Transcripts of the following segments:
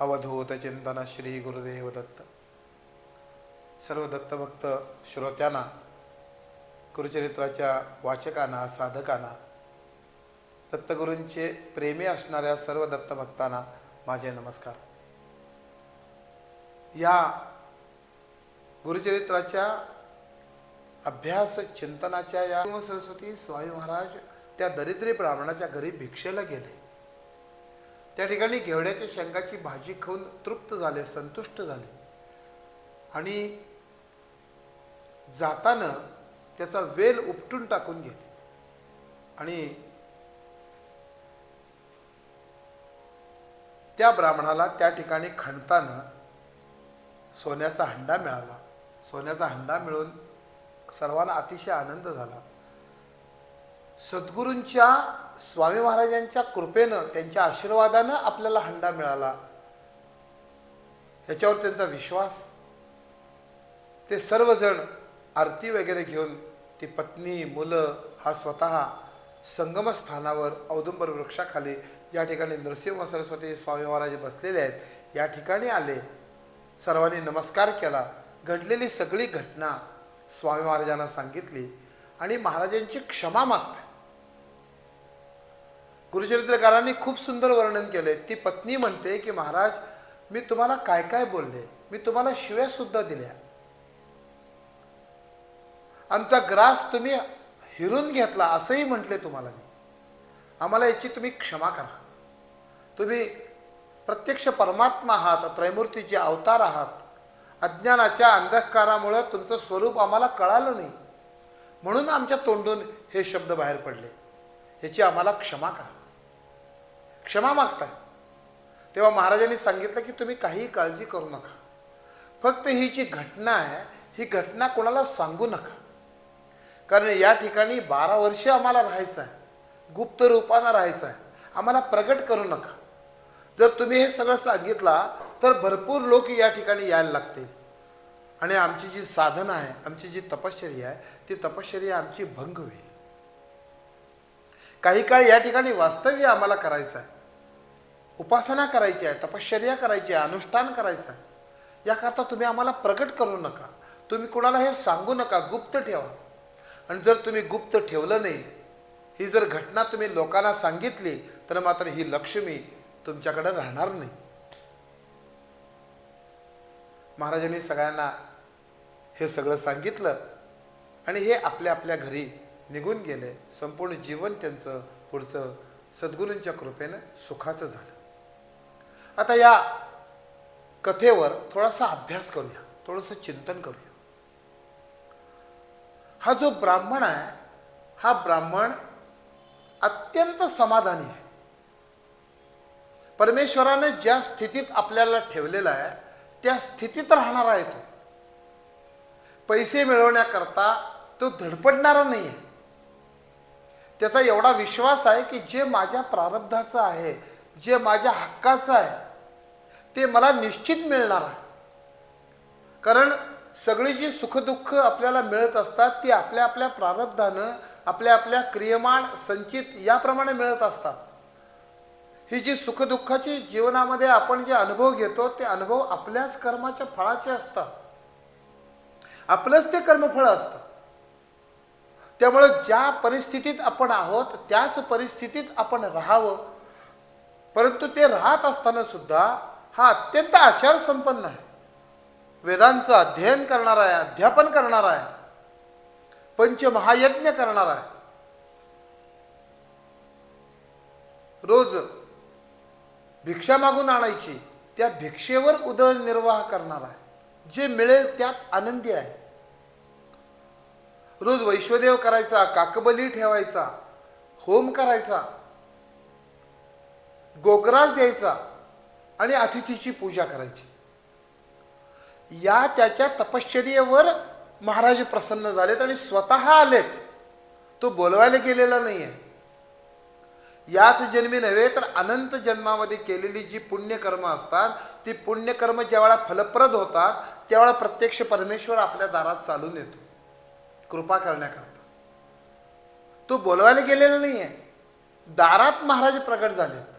अवधूत चिंतन श्री गुरुदेव दत्त. सर्व दत्तभक्त श्रोत्यांना गुरुचरित्राच्या वाचकांना साधकांना दत्तगुरूंचे प्रेमी असणाऱ्या सर्व दत्तभक्तांना माझे नमस्कार. या गुरुचरित्राच्या अभ्यास चिंतनाच्या या सरस्वती स्वामी महाराज त्या दरिद्री ब्राह्मणाच्या घरी भिक्षेला गेले. त्या ठिकाणी घेवड्याच्या शेंगाची भाजी खाऊन तृप्त झाले संतुष्ट झाले. आणि जाताना त्याचा वेल उपटून टाकून गेले आणि त्या ब्राह्मणाला त्या ठिकाणी खणताना सोन्याचा हंडा मिळाला. सोन्याचा हंडा मिळून सर्वांना अतिशय आनंद झाला. सद्गुरूंच्या स्वामी महाराजांच्या कृपेनं त्यांच्या आशीर्वादानं आपल्याला हंडा मिळाला. याच्यावर त्यांचा विश्वास. ते सर्वजण आरती वगैरे घेऊन ती पत्नी मुलं हा स्वतः संगमस्थानावर औदुंबर वृक्षाखाली ज्या ठिकाणी नरसिंह सरस्वती स्वामी महाराज बसलेले आहेत या ठिकाणी आले. सर्वांनी नमस्कार केला. घडलेली सगळी घटना स्वामी महाराजांना सांगितली आणि महाराजांची क्षमा मागताय. गुरुचरित्रकारांनी खूप सुंदर वर्णन केले. ती पत्नी म्हणते की महाराज मी तुम्हाला काय काय बोलले? मी तुम्हाला शिव्या सुद्धा दिल्या. आमचा ग्रास तुम्ही हिरून घेतला असंही म्हटले तुम्हाला मी. आम्हाला याची तुम्ही क्षमा करा. तुम्ही प्रत्यक्ष परमात्मा आहात त्रैमूर्तीचे अवतार आहात. अज्ञानाच्या अंधकारामुळं तुमचं स्वरूप आम्हाला कळालं नाही. म्हणून आमच्या तोंडून हे शब्द बाहेर पडले. याची आम्हाला क्षमा करा. क्षमा मागताय. तेव्हा महाराजांनी सांगितलं की तुम्ही काही काळजी करू नका. फक्त ही जी घटना आहे ही घटना कोणाला सांगू नका. कारण या ठिकाणी बारा वर्षे आम्हाला राहायचं आहे गुप्त रूपानं राहायचं आहे आम्हाला प्रगट करू नका. जर तुम्ही हे सगळं सांगितला तर भरपूर लोक या ठिकाणी यायला लागतील. आणि आमची जी साधना आहे आमची जी तपश्चर्या आहे ती तपश्चर्या आमची भंग होईल. काही काळ या ठिकाणी वास्तव्य आम्हाला करायचं आहे उपासना करायची आहे तपश्चर्या करायची आहे अनुष्ठान करायचं आहे. याकरता तुम्ही आम्हाला प्रकट करू नका. तुम्ही कोणाला हे सांगू नका गुप्त ठेवा. आणि जर तुम्ही गुप्त ठेवलं नाही ही जर घटना तुम्ही लोकांना सांगितली तर मात्र ही लक्ष्मी तुमच्याकडे राहणार नाही. महाराजांनी सगळ्यांना हे सगळं सांगितलं आणि हे आपल्या आपल्या घरी निघून गेले. संपूर्ण जीवन त्यांचं पुढचं सद्गुरूंच्या कृपेनं सुखाचं झालं. आता या कथेवर थोडासा अभ्यास करूया थोडंसं चिंतन करूया. हा जो ब्राह्मण आहे हा ब्राह्मण अत्यंत समाधानी आहे. परमेश्वराने ज्या स्थितीत आपल्याला ठेवलेला आहे त्या स्थितीत राहणारा आहे तो. पैसे मिळवण्याकरता तो धडपडणारा नाही आहे त्याचा एवढा विश्वास आहे की जे माझ्या प्रारब्धाचं आहे जे माझ्या हक्काचं आहे ते मला निश्चित मिळणार आहे. कारण सगळी जी सुखदुःख आपल्याला मिळत असतात ती आपल्या आपल्या प्रारब्धानं आपल्या आपल्या क्रियमाण संचित याप्रमाणे मिळत असतात. ही जी सुखदुःखाची जीवनामध्ये आपण जे अनुभव घेतो ते अनुभव आपल्याच कर्माच्या फळाचे असतात. आपलंच ते कर्मफळ असतं. त्यामुळं ज्या परिस्थितीत आपण आहोत त्याच परिस्थितीत आपण राहावं परंतु ते राहत असताना सुद्धा हा अत्यंत आचार संपन्न आहे. वेदांचं अध्ययन करणार आहे अध्यापन करणार आहे पंचमहायज्ञ करणार आहे. रोज भिक्षा मागून आणायची त्या भिक्षेवर उदरनिर्वाह करणार आहे. जे मिळेल त्यात आनंदी आहे. रोज वैश्वदेव करायचा काकबली ठेवायचा होम करायचा गोग्रास द्यायचा आणि अतिथीची पूजा करायची. या त्याच्या तपश्चर्येवर महाराज प्रसन्न झालेत आणि स्वतः आलेत. तो बोलवायला गेलेला नाही आहे याच जन्मी नव्हे तर अनंत जन्मामध्ये केलेली जी पुण्यकर्म असतात ती पुण्यकर्म ज्यावेळा फलप्रद होतात त्यावेळा प्रत्यक्ष परमेश्वर आपल्या दारात चालून येतो. कृपा करण्याकरता. तो बोलवायला गेलेला नाही आहे दारात महाराज प्रगट झालेत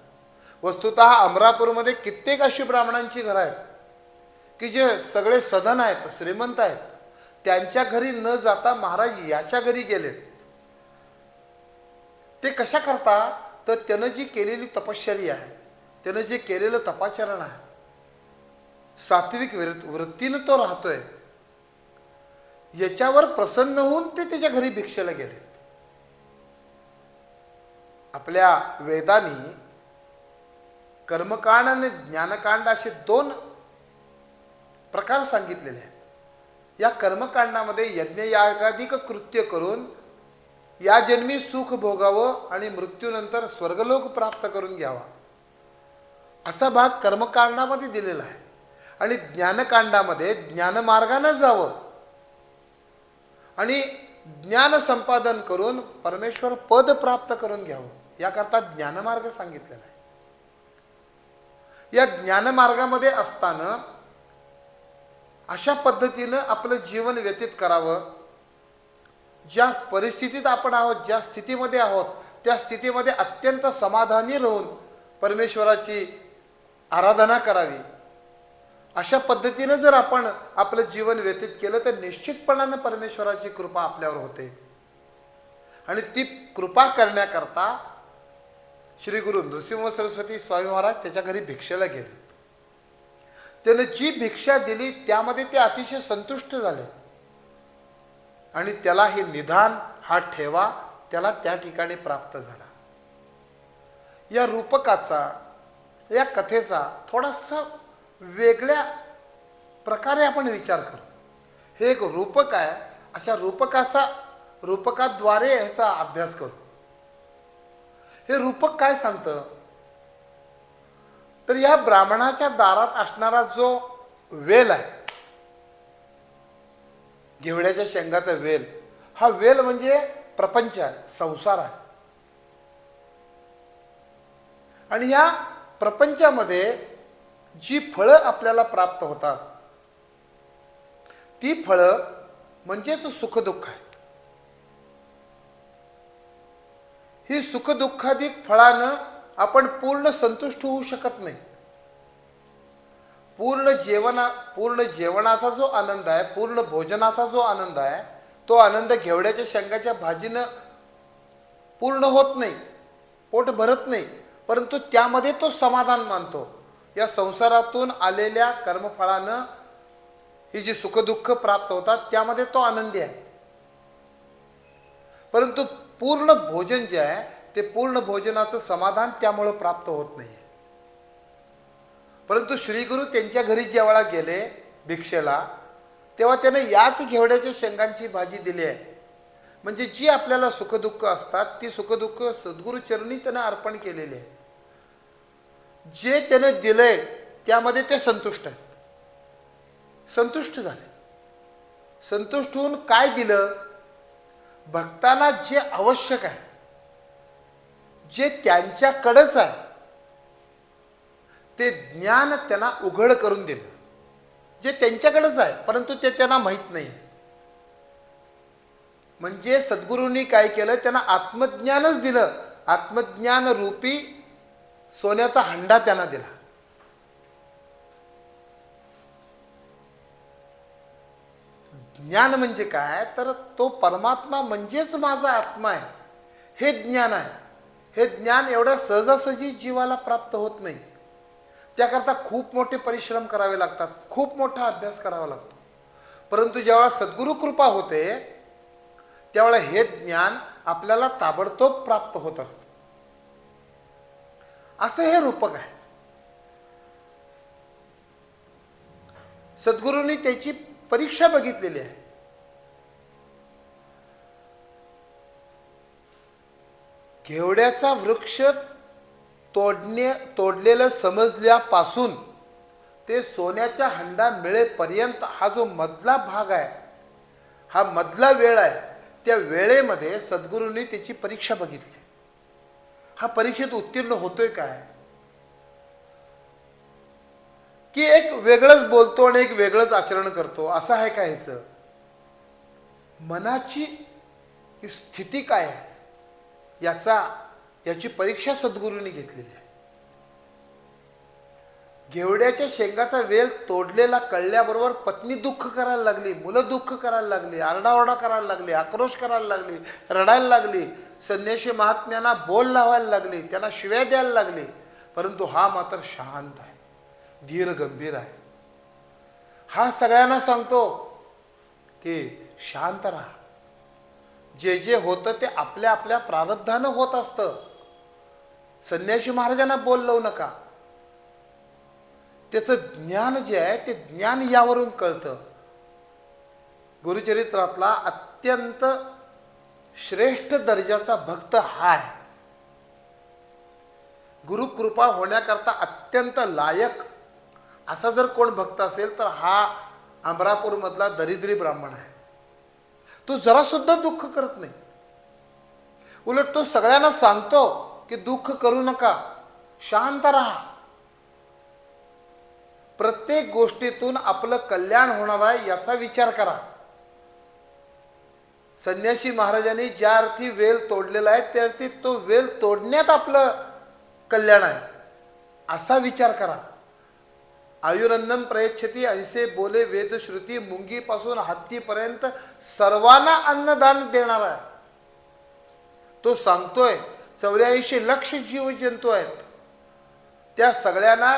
वस्तुत अमरापूरमध्ये कित्येक अशी ब्राह्मणांची घरं आहेत की जे सगळे सदन आहेत श्रीमंत आहेत त्यांच्या घरी न जाता महाराज याच्या घरी गेले. ते कशा करता? तर त्यानं जी केलेली तपश्चर्या आहे त्यानं जे केलेलं तपाचरण आहे सात्विक वृत- वृत्तीनं तो राहतोय. याच्यावर प्रसन्न होऊन ते त्याच्या घरी भिक्षेला गेले. आपल्या वेदानी कर्मकांड आणि ज्ञानकांड असे दोन प्रकार सांगितलेले आहेत. या कर्मकांडामध्ये यज्ञयागाधिक कृत्य करून या जन्मी सुख भोगावं आणि मृत्यूनंतर स्वर्गलोक प्राप्त करून घ्यावा. असा भाग कर्मकांडामध्ये दिलेला आहे. आणि ज्ञानकांडामध्ये ज्ञानमार्गानं जावं. आणि ज्ञान संपादन करून परमेश्वर पद प्राप्त करून घ्यावं. याकरता ज्ञानमार्ग सांगितलेला आहे. या ज्ञानमार्गामध्ये असताना अशा पद्धतीनं आपलं जीवन व्यतीत करावं. ज्या परिस्थितीत आपण आहोत ज्या स्थितीमध्ये आहोत त्या स्थितीमध्ये अत्यंत समाधानी राहून परमेश्वराची आराधना करावी. अशा पद्धतीनं जर आपण आपलं जीवन व्यतीत केलं तर निश्चितपणानं परमेश्वराची कृपा आपल्यावर होते. आणि ती कृपा करण्याकरता श्री गुरु नृसिंह सरस्वती स्वामी महाराज त्याच्या घरी भिक्षेला गेले. त्यानं जी भिक्षा दिली त्यामध्ये ते अतिशय संतुष्ट झाले. आणि त्याला हे निधान हा ठेवा त्याला त्या ठिकाणी प्राप्त झाला. या रूपकाचा या कथेचा थोडासा वेगळ्या प्रकारे आपण विचार करू. हे एक रूपक आहे अशा रूपकाचा रूपकाद्वारे ह्याचा अभ्यास करू. हे रूपक काय सांगतं? तर या ब्राह्मणाच्या दारात असणारा जो वेल आहे घेवड्याच्या शेंगाचा वेल हा वेल म्हणजे प्रपंच आहे संसार आहे. आणि या प्रपंचामध्ये जी फळं आपल्याला प्राप्त होतात ती फळं म्हणजेच सुखदुःख आहे. ही सुखदुःखाधिक फळानं आपण पूर्ण संतुष्ट होऊ शकत नाही. पूर्ण जेवणा पूर्ण जेवणाचा जो आनंद आहे पूर्ण भोजनाचा जो आनंद आहे तो आनंद घेवड्याच्या शेंगाच्या भाजीनं पूर्ण होत नाही पोट भरत नाही परंतु त्यामध्ये तो समाधान मानतो. या संसारातून आलेल्या कर्मफळानं ही जी सुखदुःख प्राप्त होतात त्यामध्ये तो आनंदी आहे. परंतु पूर्ण भोजन जे आहे ते पूर्ण भोजनाचं समाधान त्यामुळं प्राप्त होत नाही परंतु श्रीगुरु त्यांच्या घरी जेव्हा गेले भिक्षेला तेव्हा त्याने याच घेवड्याच्या शेंगांची भाजी दिली आहे. म्हणजे जी आपल्याला सुखदुःख असतात ती सुखदुःख सद्गुरुचरणी त्यानं अर्पण केलेली आहे. जे त्याने दिलंय त्यामध्ये ते संतुष्ट आहेत. संतुष्ट झाले. संतुष्ट होऊन काय दिलं? भक्तांना जे आवश्यक आहे जे त्यांच्याकडंच आहे ते ज्ञान त्यांना उघड करून दिलं. जे त्यांच्याकडंच आहे परंतु ते त्यांना माहीत नाही. म्हणजे सद्गुरूंनी काय केलं त्यांना आत्मज्ञानच दिलं. आत्मज्ञान रूपी सोन्याचा हंडा त्यांना दिला. ज्ञान म्हणजे काय? तर तो परमात्मा म्हणजेच माझा आत्मा आहे. हे ज्ञान आहे. हे ज्ञान एवढं सहजासहजी जीवाला प्राप्त होत नाही. त्याकरता खूप मोठे परिश्रम करावे लागतात. खूप मोठा अभ्यास करावा लागतो. परंतु जेव्हा सद्गुरू कृपा होते त्यावेळा हे ज्ञान आपल्याला ताबडतोब प्राप्त होत असतं. असं हे रूपक आहे. सद्गुरूंनी त्याची परीक्षा बघितलेली आहे. घेवड्याचा वृक्ष तोडणे तोडलेलं समजल्यापासून ते सोन्याच्या हंडा मिळेपर्यंत हा जो मधला भाग आहे हा मधला वेळ आहे त्या वेळेमध्ये सद्गुरूंनी त्याची परीक्षा बघितली. हा परीक्षेत उत्तीर्ण होतोय काय? की एक वेगळंच बोलतो आणि एक वेगळंच आचरण करतो. असं आहे का ह्याचं? मनाची स्थिती काय आहे? याचा याची परीक्षा सद्गुरूंनी घेतलेली आहे. घेवड्याच्या शेंगाचा वेल तोडलेला कळल्याबरोबर पत्नी दुःख करायला लागली मुलं दुःख करायला लागली आरडाओरडा करायला लागली आक्रोश करायला लागली रडायला लागली संन्याशी महात्म्यांना बोल लावायला लागली त्यांना शिव्या द्यायला लागली परंतु हा मात्र शांत आहे. धीर गंभीर आहे. हा सगळ्यांना सांगतो की शांत राहा. जे जे होतं ते आपल्या आपल्या प्रारब्धानं होत असतं. संन्याशी महाराजांना बोल लावू नका. त्याचं ज्ञान जे आहे ते ज्ञान यावरून कळतं. गुरुचरित्रातला अत्यंत श्रेष्ठ दर्जाचा भक्त हा आहे. गुरुकृपा होण्याकरता अत्यंत लायक असा जर कोण भक्त असेल तर हा अमरापूरमधला दरिद्री ब्राह्मण आहे. तो जरासुद्धा दुःख करत नाही. उलट तो सगळ्यांना सांगतो की दुःख करू नका शांत राहा. प्रत्येक गोष्टीतून आपलं कल्याण होणार आहे याचा विचार करा. संन्यासी महाराजांनी ज्या अर्थी वेल तोडलेला आहे त्या अर्थी तो वेल तोडण्यात आपलं कल्याण आहे. असा विचार करा. आयुरन्नम प्रयच्छती ऐसे बोले वेदश्रुती मुंगीपासून हत्तीपर्यंत सर्वांना अन्नदान देणार आहे. तो सांगतोय चौऱ्याऐंशी लक्ष जीवजंतू आहेत. त्या सगळ्यांना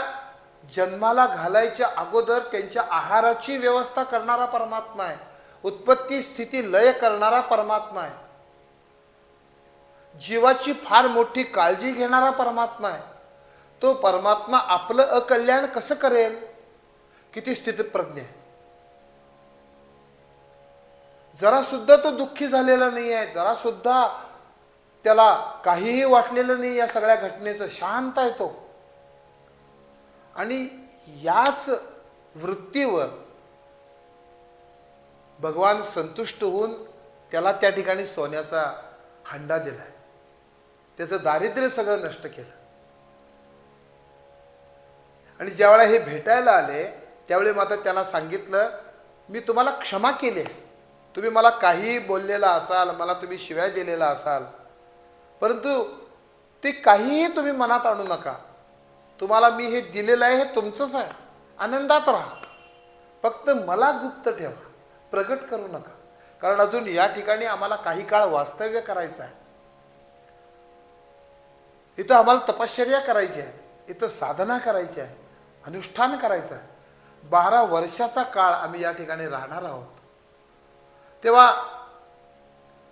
जन्माला घालायच्या अगोदर त्यांच्या आहाराची व्यवस्था करणारा परमात्मा आहे. उत्पत्ती स्थिती लय करणारा परमात्मा आहे. जीवाची फार मोठी काळजी घेणारा परमात्मा आहे. तो परमात्मा आपलं अकल्याण कसं करेल? किती स्थितप्रज्ञ आहे. जरा सुद्धा तो दुःखी झालेला नाही आहे जरा सुद्धा त्याला काहीही वाटलेलं नाही या सगळ्या घटनेचं शांत आहे तो. आणि याच वृत्तीवर भगवान संतुष्ट होऊन त्याला त्या ठिकाणी सोन्याचा हंडा दिलाय. त्याचं दारिद्र्य सगळं नष्ट केलं. आणि ज्यावेळेला हे भेटायला आले त्यावेळी मात्र त्यांना सांगितलं मी तुम्हाला क्षमा केली आहे. तुम्ही मला काहीही बोललेला असाल मला तुम्ही शिव्या दिलेला असाल परंतु ते काहीही तुम्ही मनात आणू नका. तुम्हाला मी हे दिलेलं आहे हे तुमचंच आहे. आनंदात राहा. फक्त मला गुप्त ठेवा. प्रगट करू नका. कारण अजून या ठिकाणी आम्हाला काही काळ वास्तव्य करायचं आहे. इथं आम्हाला तपश्चर्या करायची आहे. इथं साधना करायची आहे. अनुष्ठान करायचं. आहे बारा वर्षाचा काळ आम्ही या ठिकाणी राहणार आहोत. तेव्हा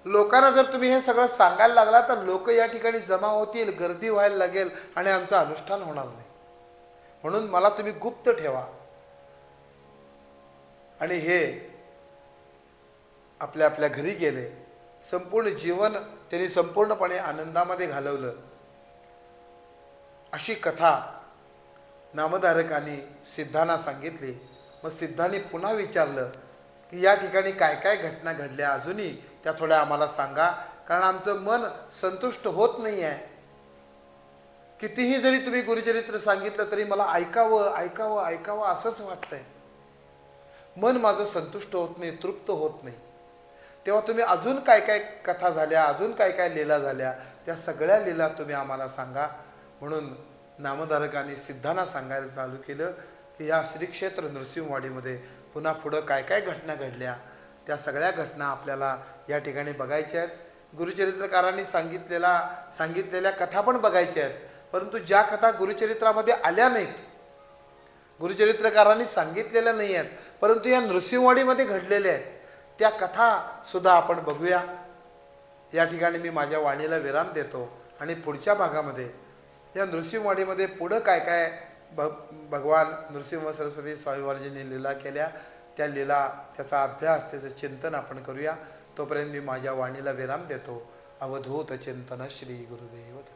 लोकांना जर तुम्ही हे सगळं सांगायला लागला तर लोक या ठिकाणी जमा होतील गर्दी व्हायला लागेल आणि आमचं अनुष्ठान होणार नाही. म्हणून मला तुम्ही गुप्त ठेवा. आणि हे आपल्या आपल्या घरी गेले. संपूर्ण जीवन त्यांनी संपूर्णपणे आनंदामध्ये घालवलं. अशी कथा नामधारकांनी सिद्धांना सांगितली. मग सिद्धांनी पुन्हा विचारलं की या ठिकाणी काय काय घटना घडल्या? अजूनही त्या थोड्या आम्हाला सांगा. कारण आमचं मन संतुष्ट होत नाही आहे कितीही जरी तुम्ही गुरुचरित्र सांगितलं तरी मला ऐकावं ऐकावं ऐकावं असंच वाटतंय. मन माझं संतुष्ट होत नाही तृप्त होत नाही. तेव्हा तुम्ही अजून काय काय कथा झाल्या अजून काय काय लीला झाल्या त्या सगळ्या लीला तुम्ही आम्हाला सांगा. म्हणून नामधारकांनी सिद्धांना सांगायला चालू केलं की या श्रीक्षेत्र नृसिंहवाडीमध्ये पुन्हा पुढं काय काय घटना घडल्या? त्या सगळ्या घटना आपल्याला या ठिकाणी बघायच्या आहेत. गुरुचरित्रकारांनी सांगितलेला सांगितलेल्या कथा पण बघायच्या आहेत. परंतु ज्या कथा गुरुचरित्रामध्ये आल्या नाहीत गुरुचरित्रकारांनी सांगितलेल्या नाही आहेत परंतु या नृसिंहवाडीमध्ये घडलेल्या आहेत त्या कथा सुद्धा आपण बघूया. या ठिकाणी मी माझ्या वाणीला विराम देतो आणि पुढच्या भागामध्ये या नृसिंहवाडीमध्ये पुढं काय काय भ भगवान नृसिंह सरस्वती स्वामी लीला केल्या त्या लीला त्याचा अभ्यास त्याचं चिंतन आपण करूया. तोपर्यंत मी माझ्या वाणीला विराम देतो. अवधूत चिंतन श्री गुरुदेव.